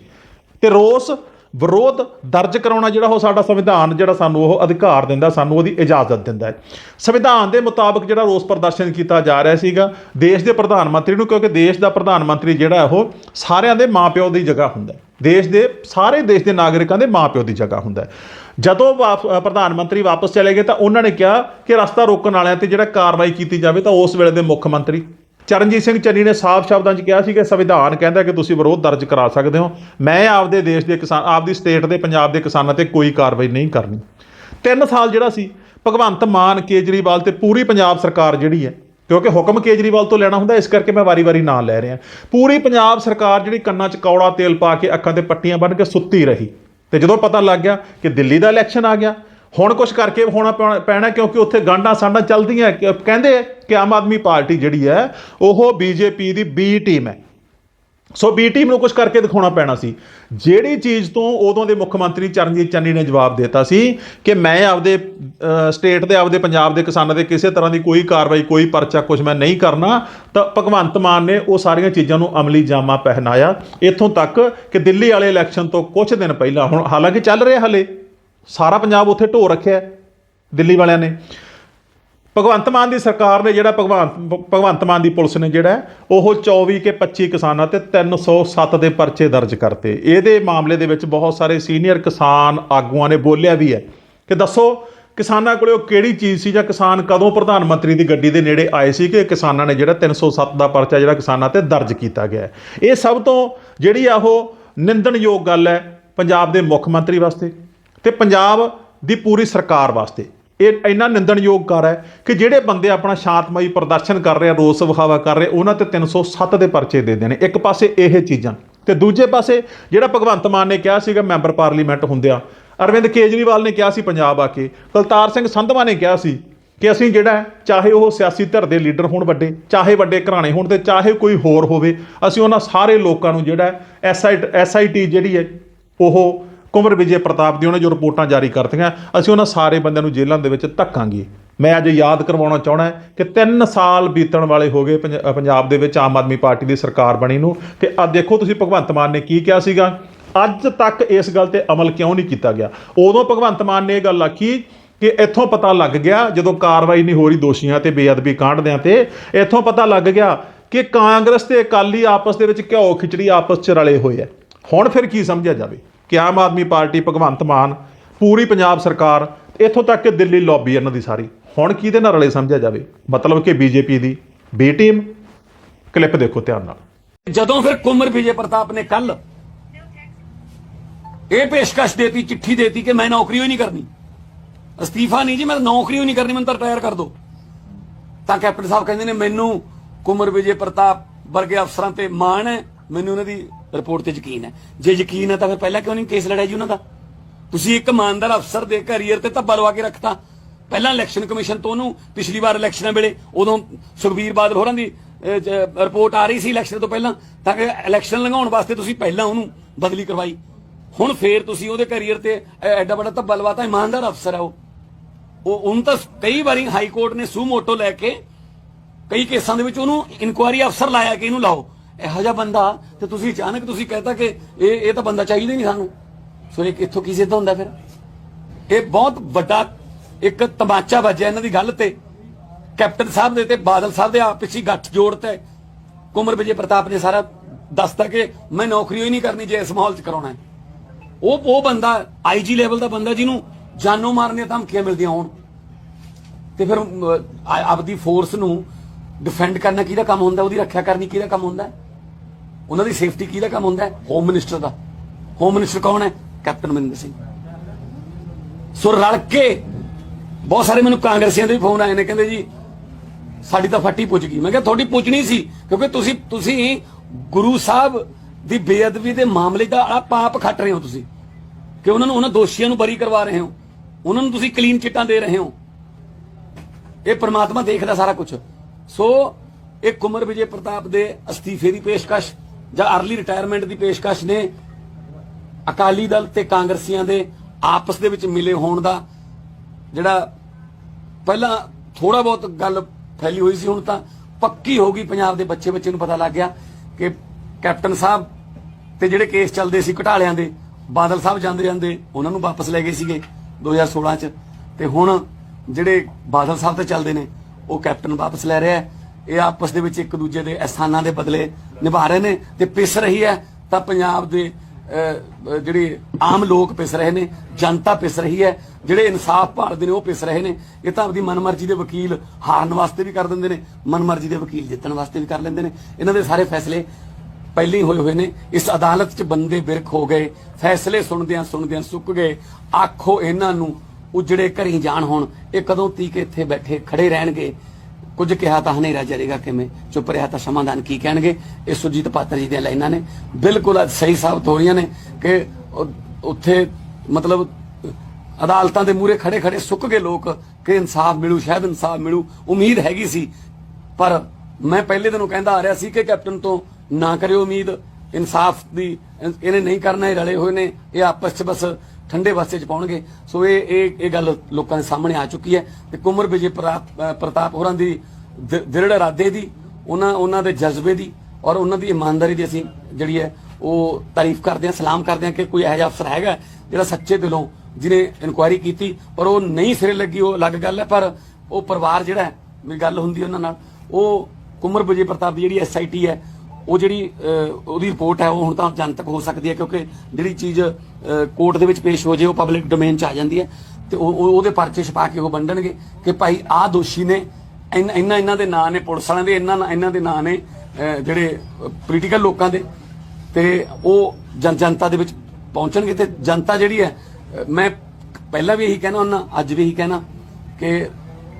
ਤੇ ਰੋਸ ਵਿਰੋਧ ਦਰਜ ਕਰਾਉਣਾ ਜਿਹੜਾ ਉਹ ਸਾਡਾ ਸੰਵਿਧਾਨ, ਜਿਹੜਾ ਸਾਨੂੰ ਉਹ ਅਧਿਕਾਰ ਦਿੰਦਾ, ਸਾਨੂੰ ਉਹਦੀ ਇਜਾਜ਼ਤ ਦਿੰਦਾ ਹੈ। ਸੰਵਿਧਾਨ ਦੇ ਮੁਤਾਬਕ ਜਿਹੜਾ ਰੋਸ ਪ੍ਰਦਰਸ਼ਨ ਕੀਤਾ ਜਾ ਰਿਹਾ ਸੀਗਾ, ਦੇਸ਼ ਦੇ ਪ੍ਰਧਾਨ ਮੰਤਰੀ ਨੂੰ, ਕਿਉਂਕਿ ਦੇਸ਼ ਦਾ ਪ੍ਰਧਾਨ ਮੰਤਰੀ ਜਿਹੜਾ ਉਹ ਸਾਰਿਆਂ ਦੇ ਮਾਪਿਓ ਦੀ ਜਗ੍ਹਾ ਹੁੰਦਾ ਹੈ। ਦੇਸ਼ ਦੇ, ਸਾਰੇ ਦੇਸ਼ ਦੇ ਨਾਗਰਿਕਾਂ ਦੇ ਮਾਪਿਓ ਦੀ ਜਗ੍ਹਾ ਹੁੰਦਾ ਹੈ। ਜਦੋਂ ਵਾਪ- ਪ੍ਰਧਾਨ ਮੰਤਰੀ ਵਾਪਸ ਚਲੇ ਗਏ ਤਾਂ ਉਹਨਾਂ ਨੇ ਕਿਹਾ ਕਿ ਰਸਤਾ ਰੋਕਣ ਵਾਲਿਆਂ ਤੇ ਜਿਹੜਾ ਕਾਰਵਾਈ ਕੀਤੀ ਜਾਵੇ ਤਾਂ ਉਸ ਵੇਲੇ ਦੇ ਮੁੱਖ ਮੰਤਰੀ ਚਰਨਜੀਤ ਸਿੰਘ ਚੰਨੀ ਨੇ ਸਾਫ਼ ਸ਼ਬਦਾਂ 'ਚ ਕਿਹਾ ਸੀ ਕਿ ਸੰਵਿਧਾਨ ਕਹਿੰਦਾ ਕਿ ਤੁਸੀਂ ਵਿਰੋਧ ਦਰਜ ਕਰਾ ਸਕਦੇ ਹੋ। ਮੈਂ ਆਪਦੇ ਦੇਸ਼ ਦੇ ਕਿਸਾਨ, ਆਪਦੀ ਸਟੇਟ ਦੇ ਪੰਜਾਬ ਦੇ ਕਿਸਾਨਾਂ ਤੇ ਕੋਈ ਕਾਰਵਾਈ ਨਹੀਂ ਕਰਨੀ। ਤਿੰਨ ਸਾਲ ਜਿਹੜਾ ਸੀ, ਭਗਵੰਤ ਮਾਨ ਕੇਜਰੀਵਾਲ ਤੇ ਪੂਰੀ ਪੰਜਾਬ ਸਰਕਾਰ ਜਿਹੜੀ ਹੈ ਕਿਉਂਕਿ ਹੁਕਮ ਕੇਜਰੀਵਾਲ ਤੋਂ ਲੈਣਾ ਹੁੰਦਾ, ਇਸ ਕਰਕੇ ਮੈਂ ਵਾਰੀ-ਵਾਰੀ ਨਾਂ ਲੈ ਰਿਹਾ। ਪੂਰੀ ਪੰਜਾਬ ਸਰਕਾਰ ਜਿਹੜੀ ਕੰਨਾਂ 'ਚ ਕੌੜਾ ਤੇਲ ਪਾ ਕੇ ਅੱਖਾਂ ਤੇ ਪੱਟੀਆਂ ਬੰਨ੍ਹ ਕੇ ਸੁੱਤੀ ਰਹੀ। ਤੇ ਜਦੋਂ ਪਤਾ ਲੱਗ ਗਿਆ ਕਿ ਦਿੱਲੀ ਦਾ ਇਲੈਕਸ਼ਨ ਆ ਗਿਆ, ਹੁਣ ਕੁਝ ਕਰਕੇ ਹੋਣਾ ਪੈਣਾ- ਪੈਣਾ ਕਿਉਂਕਿ ਉੱਥੇ ਗਾਂਡਾਂ ਸਾਂਡਾਂ ਚੱਲਦੀਆਂ ਕਹਿੰਦੇ ਆ ਕਿ ਆਮ ਆਦਮੀ ਪਾਰਟੀ ਜਿਹੜੀ ਹੈ, ਉਹ ਬੀਜੇਪੀ ਦੀ ਬੀ ਟੀਮ ਹੈ। ਸੋ ਬੀ ਟੀਮ ਨੂੰ ਕੁਝ ਕਰਕੇ ਦਿਖਾਉਣਾ ਪੈਣਾ ਸੀ। ਜਿਹੜੀ ਚੀਜ਼ ਤੋਂ ਉਦੋਂ ਦੇ ਮੁੱਖ ਮੰਤਰੀ ਚਰਨਜੀਤ ਚੰਨੀ ਨੇ ਜਵਾਬ ਦਿੱਤਾ ਸੀ ਕਿ ਮੈਂ ਆਪਦੇ ਸਟੇਟ ਦੇ, ਆਪਦੇ ਪੰਜਾਬ ਦੇ ਕਿਸਾਨਾਂ ਦੇ ਕਿਸੇ ਤਰ੍ਹਾਂ ਦੀ ਕੋਈ ਕਾਰਵਾਈ, ਕੋਈ ਪਰਚਾ ਕੁਝ ਮੈਂ ਨਹੀਂ ਕਰਨਾ, ਤਾਂ ਭਗਵੰਤ ਮਾਨ ਨੇ ਉਹ ਸਾਰੀਆਂ ਚੀਜ਼ਾਂ ਨੂੰ ਅਮਲੀ ਜਾਮਾ ਪਹਿਨਾਇਆ। ਇੱਥੋਂ ਤੱਕ ਕਿ ਦਿੱਲੀ ਵਾਲੇ ਇਲੈਕਸ਼ਨ ਤੋਂ ਕੁਝ ਦਿਨ ਪਹਿਲਾਂ, ਹੁਣ ਹਾਲਾਂਕਿ ਚੱਲ ਰਿਹਾ ਹਲੇ, ਸਾਰਾ ਪੰਜਾਬ ਉੱਥੇ ਢੋ ਰੱਖਿਆ ਦਿੱਲੀ ਵਾਲਿਆਂ ਨੇ। ਭਗਵੰਤ ਮਾਨ ਦੀ ਸਰਕਾਰ ਨੇ ਜਿਹੜਾ ਭਗਵੰਤ ਭਗਵੰਤ ਮਾਨ ਦੀ ਪੁਲਿਸ ਨੇ ਜਿਹੜਾ, ਉਹ 24 ਕੇ 25 ਕਿਸਾਨਾਂ ਤੇ 307 ਦੇ ਪਰਚੇ ਦਰਜ ਕਰਤੇ। ਇਹਦੇ ਮਾਮਲੇ ਦੇ ਵਿੱਚ ਬਹੁਤ ਸਾਰੇ ਸੀਨੀਅਰ ਕਿਸਾਨ ਆਗੂਆਂ ਨੇ ਬੋਲਿਆ ਵੀ ਹੈ ਕਿ ਦੱਸੋ, ਕਿਸਾਨਾਂ ਕੋਲੇ ਉਹ ਕਿਹੜੀ ਚੀਜ਼ ਸੀ ਜਾਂ ਕਿਸਾਨ ਕਦੋਂ ਪ੍ਰਧਾਨ ਮੰਤਰੀ ਦੀ ਗੱਡੀ ਦੇ ਨੇੜੇ ਆਏ ਸੀ ਕਿ ਕਿਸਾਨਾਂ ਨੇ ਜਿਹੜਾ 307 ਦਾ ਪਰਚਾ ਜਿਹੜਾ ਕਿਸਾਨਾਂ ਤੇ ਦਰਜ ਕੀਤਾ ਗਿਆ ਇਹ ਸਭ ਤੋਂ ਜਿਹੜੀ ਆ ਉਹ ਨਿੰਦਣਯੋਗ ਗੱਲ ਹੈ ਪੰਜਾਬ ਦੇ ਮੁੱਖ ਮੰਤਰੀ ਵਾਸਤੇ ਤੇ ਪੰਜਾਬ ਦੀ ਪੂਰੀ ਸਰਕਾਰ ਵਾਸਤੇ। ਇਹ ਇੰਨਾ ਨਿੰਦਣਯੋਗ ਕਰ ਹੈ ਕਿ ਜਿਹੜੇ ਬੰਦੇ ਆਪਣਾ ਸ਼ਾਂਤਮਈ ਪ੍ਰਦਰਸ਼ਨ ਕਰ ਰਹੇ ਆ, ਰੋਸ ਵਿਖਾਵਾ ਕਰ ਰਹੇ, ਉਹਨਾਂ ਤੇ 307 ਦੇ ਪਰਚੇ ਦੇ ਦੇਣੇ। ਇੱਕ ਪਾਸੇ ਇਹ ਚੀਜ਼ਾਂ ਤੇ ਦੂਜੇ ਪਾਸੇ ਜਿਹੜਾ ਭਗਵੰਤ ਮਾਨ ਨੇ ਕਿਹਾ ਸੀਗਾ, ਮੈਂਬਰ ਪਾਰਲੀਮੈਂਟ ਹੁੰਦਿਆਂ ਅਰਵਿੰਦ ਕੇਜਰੀਵਾਲ ਨੇ ਕਿਹਾ ਸੀ ਪੰਜਾਬ ਆ ਕੇ, ਕੁਲਤਾਰ ਸਿੰਘ ਸੰਧਵਾ ਨੇ ਕਿਹਾ ਸੀ ਕਿ ਅਸੀਂ ਜਿਹੜਾ ਚਾਹੇ ਉਹ ਸਿਆਸੀ ਧਿਰ ਦੇ ਲੀਡਰ ਹੋਣ ਵੱਡੇ, ਚਾਹੇ ਵੱਡੇ ਘਰਾਣੇ ਹੋਣ ਤੇ ਚਾਹੇ ਕੋਈ ਹੋਰ ਹੋਵੇ, ਅਸੀਂ ਉਹਨਾਂ ਸਾਰੇ ਲੋਕਾਂ ਨੂੰ ਜਿਹੜਾ ਐਸਆਈ ਐਸਆਈਟੀ ਜਿਹੜੀ ਹੈ, ਉਹ ਕੁੰਵਰ ਵਿਜੇ ਪ੍ਰਤਾਪ ਦੀ ਉਹਨੇ ਜੋ ਰਿਪੋਰਟਾਂ ਜਾਰੀ ਕਰਤੀਆਂ, ਅਸੀਂ ਉਹਨਾਂ ਸਾਰੇ ਬੰਦਿਆਂ ਨੂੰ ਜੇਲ੍ਹਾਂ ਦੇ ਵਿੱਚ ਧੱਕਾਂਗੇ। ਮੈਂ ਅੱਜ ਯਾਦ ਕਰਵਾਉਣਾ ਚਾਹਣਾ ਕਿ 3 ਸਾਲ ਬੀਤਣ ਵਾਲੇ ਹੋ ਗਏ ਪੰਜ- ਪੰਜਾਬ ਦੇ ਵਿੱਚ ਆਮ ਆਦਮੀ ਪਾਰਟੀ ਦੀ ਸਰਕਾਰ ਬਣੀ ਨੂੰ, ਤੇ ਅੱਜ ਦੇਖੋ ਤੁਸੀਂ ਭਗਵੰਤ ਮਾਨ ਨੇ ਕੀ ਕਿਹਾ ਸੀਗਾ। ਅੱਜ ਤੱਕ ਇਸ ਗੱਲ ਤੇ ਅਮਲ ਕਿਉਂ ਨਹੀਂ ਕੀਤਾ ਗਿਆ? ਉਦੋਂ ਭਗਵੰਤ ਮਾਨ ਨੇ ਇਹ ਗੱਲ ਆਖੀ ਕਿ ਇੱਥੋਂ ਪਤਾ ਲੱਗ ਗਿਆ, ਜਦੋਂ ਕਾਰਵਾਈ ਨਹੀਂ ਹੋ ਰਹੀ ਦੋਸ਼ੀਆਂ ਤੇ ਬੇਅਦਬੀ ਕਾਂਡਦਿਆਂ ਤੇ, ਇੱਥੋਂ ਪਤਾ ਲੱਗ ਗਿਆ ਕਿ ਕਾਂਗਰਸ ਤੇ ਅਕਾਲੀ ਆਪਸ ਦੇ ਵਿੱਚ ਘਿਓ ਖਿਚੜੀ ਆਪਸ 'ਚ ਰਲੇ ਹੋਏ ਆ। ਹੁਣ ਫਿਰ ਕੀ ਸਮਝਿਆ ਜਾਵੇ? ਕਿ ਆਮ ਆਦਮੀ ਪਾਰਟੀ ਭਗਵੰਤ ਮਾਨ, ਪੂਰੀ ਪੰਜਾਬ ਸਰਕਾਰ, ਇੱਥੋਂ ਤੱਕ ਕਿ ਦਿੱਲੀ ਲੌਬੀ ਇਹਨਾਂ ਦੀ ਸਾਰੀ। ਹੁਣ ਕਿਹਦੇ ਨਾਲ ਰਲੇ ਸਮਝਿਆ ਜਾਵੇ? ਮਤਲਬ ਕਿ ਬੀਜੇਪੀ ਦੀ ਬੀ ਟੀਮ ਕਲਿੱਪ ਦੇਖੋ ਧਿਆਨ ਨਾਲ। ਜਦੋਂ ਫਿਰ ਕੁਮਰ ਵਿਜੇ ਪ੍ਰਤਾਪ ਨੇ ਕੱਲ ਇਹ ਪੇਸ਼ਕਸ਼ ਦੇਤੀ, ਚਿੱਠੀ ਦੇਤੀ ਕਿ ਮੈਂ ਨੌਕਰੀ ਹੀ ਨਹੀਂ ਕਰਨੀ। ਅਸਤੀਫਾ ਨਹੀਂ ਜੀ, ਮੈਂ ਨੌਕਰੀ ਹੀ ਨਹੀਂ ਕਰਨੀ, ਮੈਨੂੰ ਤਾਂ ਰਿਟਾਇਰ ਕਰ ਦਿਓ ਤਾਂ ਕੈਪਟਨ ਸਾਹਿਬ ਕਹਿੰਦੇ ਨੇ, ਮੈਨੂੰ ਕੁਮਰ ਵਿਜੇ ਪ੍ਰਤਾਪ ਵਰਗੇ ਅਫਸਰਾਂ ਤੇ ਮਾਣ ਹੈ, ਮੈਨੂੰ ਉਹਨਾਂ ਦੀ ਰਿਪੋਰਟ ਤੇ ਯਕੀਨ ਹੈ। ਜੇ ਯਕੀਨ ਹੈ ਤਾਂ ਫਿਰ ਪਹਿਲਾਂ ਕਿਉਂ ਨਹੀਂ ਕੇਸ ਲੜਿਆ ਜੀ ਉਹਨਾਂ ਦਾ? ਤੁਸੀਂ ਇੱਕ ਇਮਾਨਦਾਰ ਅਫਸਰ ਦੇ ਕੈਰੀਅਰ ਤੇ ਧੱਬਾ ਲਵਾ ਕੇ ਰੱਖਤਾ। ਪਹਿਲਾਂ ਇਲੈਕਸ਼ਨ ਕਮਿਸ਼ਨ ਤੋਂ ਉਹਨੂੰ ਪਿਛਲੀ ਵਾਰ ਇਲੈਕਸ਼ਨਾਂ ਵੇਲੇ ਉਦੋਂ ਸੁਖਬੀਰ ਬਾਦਲ ਹੋਰਾਂ ਦੀ ਰਿਪੋਰਟ ਆ ਰਹੀ ਸੀ ਇਲੈਕਸ਼ਨ ਤੋਂ ਪਹਿਲਾਂ, ਤਾਂ ਕਿ ਇਲੈਕਸ਼ਨ ਲੰਘਾਉਣ ਵਾਸਤੇ ਤੁਸੀਂ ਪਹਿਲਾਂ ਉਹਨੂੰ ਬਦਲੀ ਕਰਵਾਈ। ਹੁਣ ਫੇਰ ਤੁਸੀਂ ਉਹਦੇ ਕੈਰੀਅਰ ਤੇ ਐਡਾ ਵੱਡਾ ਧੱਬਾ ਲਵਾਤਾ ਇਮਾਨਦਾਰ ਅਫਸਰ ਹੈ ਉਹ। ਉਹ, ਉਹਨੂੰ ਤਾਂ ਕਈ ਵਾਰੀ ਹਾਈ ਕੋਰਟ ਨੇ ਸੂ ਮੋਟੋ ਲੈ ਕੇ ਕਈ ਕੇਸਾਂ ਦੇ ਵਿੱਚ ਉਹਨੂੰ ਇਨਕੁਆਇਰੀ ਅਫਸਰ ਲਾਇਆ ਕਿ ਇਹਨੂੰ ਲਾਓ। ਇਹੋ ਜਿਹਾ ਬੰਦਾ ਤੇ ਤੁਸੀਂ ਅਚਾਨਕ ਤੁਸੀਂ ਕਹਤਾ ਕਿ ਇਹ ਇਹ ਤਾਂ ਬੰਦਾ ਚਾਹੀਦਾ ਹੀ ਨਹੀਂ ਸਾਨੂੰ। ਸੋ ਇਹ ਇੱਥੋਂ ਕੀ ਸਿੱਧ ਹੁੰਦਾ ਫਿਰ? ਇਹ ਬਹੁਤ ਵੱਡਾ ਇੱਕ ਤਮਾਚਾ ਵੱਜਿਆ ਇਹਨਾਂ ਦੀ ਗੱਲ ਤੇ। ਕੈਪਟਨ ਸਾਹਿਬ ਦੇ ਤੇ ਬਾਦਲ ਸਾਹਿਬ ਦੇ ਆਪਸ ਵਿੱਚ ਗੱਠ ਜੋੜਤਾ ਕੁਮਰ ਵਿਜੇ ਪ੍ਰਤਾਪ ਨੇ ਸਾਰਾ ਦੱਸਤਾ ਕਿ ਮੈਂ ਨੌਕਰੀ ਹੀ ਨਹੀਂ ਕਰਨੀ ਜੇ ਇਸ ਮਾਹੌਲ 'ਚ ਕਰਾਉਣਾ ਹੈ। ਉਹ ਉਹ ਬੰਦਾ ਆਈਜੀ ਲੈਵਲ ਦਾ ਬੰਦਾ ਜਿਹਨੂੰ ਜਾਨੋਂ ਮਾਰਨ ਦੀਆਂ ਧਮਕੀਆਂ ਮਿਲਦੀਆਂ ਹੋਣ। ਤੇ ਫਿਰ ਆਪਦੀ ਫੋਰਸ ਨੂੰ ਡਿਫੈਂਡ ਕਰਨਾ ਕਿਹਦਾ ਕੰਮ ਹੁੰਦਾ, ਉਹਦੀ ਰੱਖਿਆ ਕਰਨੀ ਕਿਹਦਾ ਕੰਮ ਹੁੰਦਾ? ਉਹਨਾਂ ਦੀ ਸੇਫਟੀ ਕਿਹਦਾ ਕੰਮ ਹੁੰਦਾ ਹੈ? ਹੋਮ ਮਿਨਿਸਟਰ ਦਾ। ਹੋਮ ਮਿਨਿਸਟਰ ਕੌਣ ਹੈ? ਕੈਪਟਨ ਅਮਰਿੰਦਰ ਸਿੰਘ। ਸੋ ਰਲ ਕੇ ਬਹੁਤ ਸਾਰੇ ਮੈਨੂੰ ਕਾਂਗਰਸੀਆਂ ਦੇ ਵੀ ਫੋਨ ਆਏ ਨੇ, ਕਹਿੰਦੇ ਜੀ, ਸਾਡੀ ਤਾਂ ਫੱਟੀ ਪੁੱਜ ਗਈ। ਮੈਂ ਕਿਹਾ, ਤੁਹਾਡੀ ਪੁੱਜਣੀ ਸੀ, ਕਿਉਂਕਿ ਤੁਸੀਂ ਤੁਸੀਂ ਗੁਰੂ ਸਾਹਿਬ ਦੀ ਬੇਅਦਬੀ ਦੇ ਮਾਮਲੇ ਦਾ ਆ ਪਾਪ ਖੱਟ ਰਹੇ ਹੋ ਤੁਸੀਂ। ਕਿ ਉਹਨਾਂ ਨੂੰ, ਉਹਨਾਂ ਦੋਸ਼ੀਆਂ ਨੂੰ ਬਰੀ ਕਰਵਾ ਰਹੇ ਹੋ। ਉਹਨਾਂ ਨੂੰ ਤੁਸੀਂ ਕਲੀਨ ਚਿੱਟਾਂ ਦੇ ਰਹੇ ਹੋ। ਇਹ ਪ੍ਰਮਾਤਮਾ ਦੇਖਦਾ ਸਾਰਾ ਕੁਝ ਸੋ ਇਹ ਕੁਮਰ ਵਿਜੇ ਪ੍ਰਤਾਪ ਦੇ ਅਸਤੀਫੇ ਦੀ ਪੇਸ਼ਕਸ਼ ਜਾਂ ਅਰਲੀ ਰਿਟਾਇਰਮੈਂਟ ਦੀ ਪੇਸ਼ਕਸ਼ ਨੇ ਅਕਾਲੀ ਦਲ ਤੇ ਕਾਂਗਰਸੀਆਂ ਦੇ ਆਪਸ ਦੇ ਵਿੱਚ ਮਿਲੇ ਹੋਣ ਦਾ ਜਿਹੜਾ ਪਹਿਲਾਂ ਥੋੜਾ ਬਹੁਤ ਗੱਲ ਫੈਲੀ ਹੋਈ ਸੀ, ਹੁਣ ਤਾਂ ਪੱਕੀ ਹੋ ਗਈ ਪੰਜਾਬ ਦੇ ਬੱਚੇ ਬੱਚੇ ਨੂੰ ਪਤਾ ਲੱਗ ਗਿਆ ਕਿ ਕੈਪਟਨ ਸਾਹਿਬ ਤੇ ਜਿਹੜੇ ਕੇਸ ਚੱਲਦੇ ਸੀ ਘਟਾਲਿਆਂ ਦੇ, ਬਾਦਲ ਸਾਹਿਬ ਜਾਂਦੇ ਜਾਂਦੇ ਉਹਨਾਂ ਨੂੰ ਵਾਪਸ ਲੈ ਗਏ ਸੀਗੇ 2016 ਚ ਤੇ ਹੁਣ ਜਿਹੜੇ ਬਾਦਲ ਸਾਹਿਬ ਤੇ ਚੱਲਦੇ ਨੇ, ਉਹ ਕੈਪਟਨ ਵਾਪਸ ਲੈ ਰਿਹਾ ਹੈ। ਇਹ ਆਪਸ ਦੇ ਵਿੱਚ ਇੱਕ ਦੂਜੇ ਦੇ ਅਹਿਸਾਨਾਂ ਦੇ ਬਦਲੇ ਨਿਭਾ ਰਹੇ ਨੇ ਤੇ ਪਿਸ ਰਹੀ ਹੈ ਤਾਂ ਪੰਜਾਬ ਦੇ ਅਹ, ਆਮ ਲੋਕ ਪਿਸ ਰਹੇ ਨੇ ਜਨਤਾ ਪਿਸ ਰਹੀ ਹੈ ਜਿਹੜੇ ਇਨਸਾਫ ਭਾਲਦੇ ਨੇ ਉਹ ਪਿਸ ਰਹੇ ਨੇ। ਇਹ ਤਾਂ ਆਪਦੀ ਮਨਮਰਜ਼ੀ ਦੇ ਵਕੀਲ ਹਾਰਨ ਵਾਸਤੇ ਵੀ ਕਰ ਦਿੰਦੇ ਨੇ ਮਨਮਰਜ਼ੀ ਦੇ ਵਕੀਲ ਜਿੱਤਣ ਵਾਸਤੇ ਵੀ ਕਰ ਲੈਂਦੇ ਨੇ। ਇਹਨਾਂ ਦੇ ਸਾਰੇ ਫੈਸਲੇ ਪਹਿਲੇ ਹੀ ਹੋਏ ਹੋਏ ਨੇ। ਇਸ ਅਦਾਲਤ 'ਚ ਬੰਦੇ ਬਿਰਖ ਹੋ ਗਏ ਫੈਸਲੇ ਸੁਣਦਿਆਂ ਸੁਣਦਿਆਂ ਸੁੱਕ ਗਏ। ਆਖੋ ਇਹਨਾਂ ਨੂੰ ਉਜੜੇ ਘਰੀ ਜਾਣ ਹੁਣ ਇਹ ਕਦੋਂ ਤੀਕ ਇੱਥੇ ਬੈਠੇ ਖੜੇ ਰਹਿਣਗੇ? ਕੁਝ ਕਿਹਾ ਤਾਂ ਹਨੇਰਾ ਜਰੇਗਾ ਕਿਵੇਂ? ਚੁੱਪ ਰਿਹਾ ਤਾਂ ਸਮਾਧਾਨ ਕੀ ਕਹਿਣਗੇ? ਇਹ ਸੁਰਜੀਤ ਪਾਤਰ ਜੀ ਦੀਆਂ ਲਾਈਨਾਂ ਨੇ। ਬਿਲਕੁਲ ਅੱਜ ਸਹੀ ਸਾਬਤ ਹੋ ਰਹੀਆਂ ਨੇ ਕਿ ਉੱਥੇ ਮਤਲਬ ਅਦਾਲਤਾਂ ਦੇ ਮੂਹਰੇ ਖੜੇ ਖੜੇ ਸੁੱਕ ਗਏ ਲੋਕ ਕਿ ਇਨਸਾਫ ਮਿਲੂ, ਸ਼ਾਇਦ ਇਨਸਾਫ ਮਿਲੂ। ਉਮੀਦ ਹੈਗੀ ਸੀ। ਪਰ ਮੈਂ ਪਹਿਲੇ ਦਿਨੋਂ ਕਹਿੰਦਾ ਆ ਰਿਹਾ ਸੀ ਕਿ ਕੈਪਟਨ ਤੋਂ ਨਾ ਕਰਿਓ ਉਮੀਦ। ਇਨਸਾਫ ਦੀ ਇਹਨੇ ਨਹੀਂ ਕਰਨਾ, ਇਹ ਰਲੇ ਹੋਏ ਨੇ। ਇਹ ਆਪਸ 'ਚ ਬਸ ਠੰਡੇ ਪਾਸੇ ਚ ਪਾਉਣਗੇ। ਸੋ ਇਹ ਇਹ ਇਹ ਗੱਲ ਲੋਕਾਂ ਦੇ ਸਾਹਮਣੇ ਆ ਚੁੱਕੀ ਹੈ ਤੇ ਕੁਮਰ ਵਿਜੇ ਪ੍ਰਤਾਪ ਪ੍ਰਤਾਪ ਹੋਰਾਂ ਦੀ ਦ੍ਰਿੜ ਇਰਾਦੇ ਦੀ, ਉਹਨਾਂ ਉਹਨਾਂ ਦੇ ਜਜ਼ਬੇ ਦੀ ਔਰ ਉਹਨਾਂ ਦੀ ਇਮਾਨਦਾਰੀ ਦੀ ਅਸੀਂ ਜਿਹੜੀ ਹੈ ਉਹ ਤਾਰੀਫ ਕਰਦੇ ਹਾਂ, ਸਲਾਮ ਕਰਦੇ ਹਾਂ ਕਿ ਕੋਈ ਇਹੋ ਜਿਹਾ ਅਫਸਰ ਹੈਗਾ ਜਿਹੜਾ ਸੱਚੇ ਦਿਲੋਂ ਜਿਹਨੇ ਇਨਕੁਆਇਰੀ ਕੀਤੀ ਪਰ ਉਹ ਨਹੀਂ ਸਿਰੇ ਲੱਗੀ, ਉਹ ਅਲੱਗ ਗੱਲ ਹੈ, ਪਰ ਉਹ ਪਰਿਵਾਰ ਜਿਹੜਾ ਹੈ, ਮੇਰੀ ਗੱਲ ਹੁੰਦੀ ਉਹਨਾਂ ਨਾਲ, ਉਹ ਕੁਮਰ ਵਿਜੇ ਪ੍ਰਤਾਪ ਦੀ ਜਿਹੜੀ ਐਸਆਈਟੀ ਹੈ ਉਹ ਜਿਹੜੀ ਉਹਦੀ ਰਿਪੋਰਟ ਹੈ, ਉਹ ਹੁਣ ਤਾਂ ਜਨਤਕ ਹੋ ਸਕਦੀ ਹੈ, ਕਿਉਂਕਿ ਜਿਹੜੀ ਚੀਜ਼ ਕੋਰਟ ਦੇ ਵਿੱਚ ਪੇਸ਼ ਹੋ ਜੇ, ਉਹ ਪਬਲਿਕ ਡੋਮੇਨ 'ਚ ਆ ਜਾਂਦੀ ਹੈ। ਤੇ ਉਹ ਉਹਦੇ ਪਰਚੇ ਛਪਾ ਕੇ ਉਹ ਵੰਡਣਗੇ ਕਿ ਭਾਈ ਆਹ ਦੋਸ਼ੀ ਨੇ, ਇੰਨਾ ਇੰਨਾ ਇਹਨਾਂ ਦੇ ਨਾਂ ਨੇ, ਪੁਲਿਸ ਵਾਲਿਆਂ ਦੇ ਇਹਨਾਂ ਇਹਨਾਂ ਦੇ ਨਾਂ ਨੇ ਜਿਹੜੇ ਪੋਲੀਟੀਕਲ ਲੋਕਾਂ ਦੇ। ਤੇ ਉਹ ਜਨ, ਜਨਤਾ ਦੇ ਵਿੱਚ ਪਹੁੰਚਣਗੇ ਤੇ ਜਨਤਾ ਜਿਹੜੀ ਹੈ ਮੈਂ ਪਹਿਲਾਂ ਵੀ ਇਹੀ ਕਹਿਣਾ ਹੁੰਦਾ, ਅੱਜ ਵੀ ਇਹੀ ਕਹਿਣਾ ਕਿ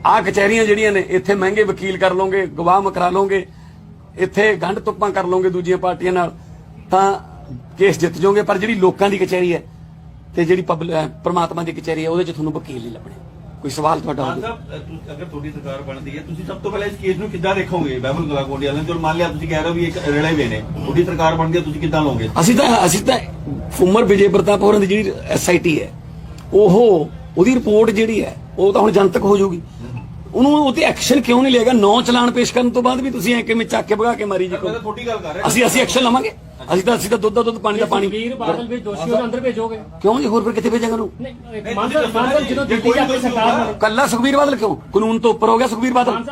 ਆਹ ਕਚਹਿਰੀਆਂ ਜਿਹੜੀਆਂ ਨੇ, ਇੱਥੇ ਮਹਿੰਗੇ ਵਕੀਲ ਕਰ ਲਓਗੇ, ਗਵਾਹ ਮਕਰਾ ਲਓਗੇ ਇੱਥੇ ਗੰਢ ਤੁੱਪਾਂ ਕਰ ਲਓਗੇ ਦੂਜੀਆਂ ਪਾਰਟੀਆਂ ਨਾਲ ਤਾਂ ਕੇਸ ਜਿੱਤ ਜਾਓਗੇ ਪਰ ਜਿਹੜੀ ਲੋਕਾਂ ਦੀ ਕਚਹਿਰੀ ਹੈ ਤੇ ਜਿਹੜੀ ਪ੍ਰਮਾਤਮਾ ਦੀ ਕਚਹਿਰੀ ਹੈ ਉਹਦੇ 'ਚ ਤੁਹਾਨੂੰ ਵਕੀਲ ਨਹੀਂ ਲੱਭਣੇ। ਕੋਈ ਸਵਾਲ ਤੁਹਾਡਾ ਹੋਵੇ। ਸਾਹਿਬ ਅਗਰ ਤੁਹਾਡੀ ਸਰਕਾਰ ਬਣਦੀ ਹੈ ਤੁਸੀਂ ਸਭ ਤੋਂ ਪਹਿਲਾਂ ਇਸ ਕੇਸ ਨੂੰ ਕਿੱਦਾਂ ਦੇਖੋਗੇ ਬਹਿਬਲ ਗਲਾਗੋਂਡੀ ਵਾਲਿਆਂ ਚਲੋ ਮੰਨ ਲਿਆ ਤੁਸੀਂ ਕਹਿ ਰਹੇ ਹੋ ਵੀ ਇੱਕ ਰਲੇ ਵੇ ਨੇ। ਤੁਹਾਡੀ ਸਰਕਾਰ ਬਣਦੀ ਹੈ ਤੁਸੀਂ ਕਿੱਦਾਂ ਲਓਗੇ? ਅਸੀਂ ਤਾਂ ਅਸੀਂ ਤਾਂ ਉਮਰ ਵਿਜੇ ਪ੍ਰਤਾਪ ਹੋਰਾਂ ਦੀ ਜਿਹੜੀ ਐਸਆਈਟੀ ਹੈ ਉਹ ਉਹਦੀ ਰਿਪੋਰਟ ਜਿਹੜੀ ਹੈ ਉਹ ਤਾਂ ਹੁਣ ਜਨਤਕ ਹੋ ਜਾਊਗੀ। ਉਹਨੂੰ ਉਹ ਤੇ ਐਕਸ਼ਨ ਕਿਉਂ ਨਹੀਂ ਲਏਗਾ ਨੌ ਚਲਾਨ ਪੇਸ਼ ਕਰਨ ਤੋਂ ਬਾਅਦ ਵੀ ਤੁਸੀਂ ਐ ਕਿਵੇਂ ਚੱਕ ਕੇ ਭਗਾ ਕੇ ਮਾਰੀ ਜੀ ਗੱਲ ਕਰ ਰਿਹਾ। ਅਸੀਂ ਅਸੀਂ ਐਕਸ਼ਨ ਲਵਾਂਗੇ। ਅਸੀਂ ਤਾਂ ਅਸੀਂ ਤਾਂ ਦੁੱਧ ਦਾ ਦੁੱਧ ਪਾਣੀ ਦਾ ਪਾਣੀ। ਸੁਖਬੀਰ ਬਾਦਲ ਵੀ ਦੋਸ਼ੀ ਨੂੰ ਅੰਦਰ ਭੇਜੋਗੇ? ਕਿਉਂ ਜੀ? ਹੋਰ ਫਿਰ ਕਿੱਥੇ ਭੇਜਾਂਗੇ ਉਹਨੂੰ? ਮਾਨ ਸਾਹਿਬ ਜਦੋਂ ਦਿੱਤੀ ਦੋਸ਼ੀ ਸਰਕਾਰ ਕੱਲਾ ਸੁਖਬੀਰ ਬਾਦਲ ਕਿਉਂ? ਕਾਨੂੰਨ ਤੋਂ ਉੱਪਰ ਹੋ ਗਿਆ ਸੁਖਬੀਰ ਬਾਦਲ।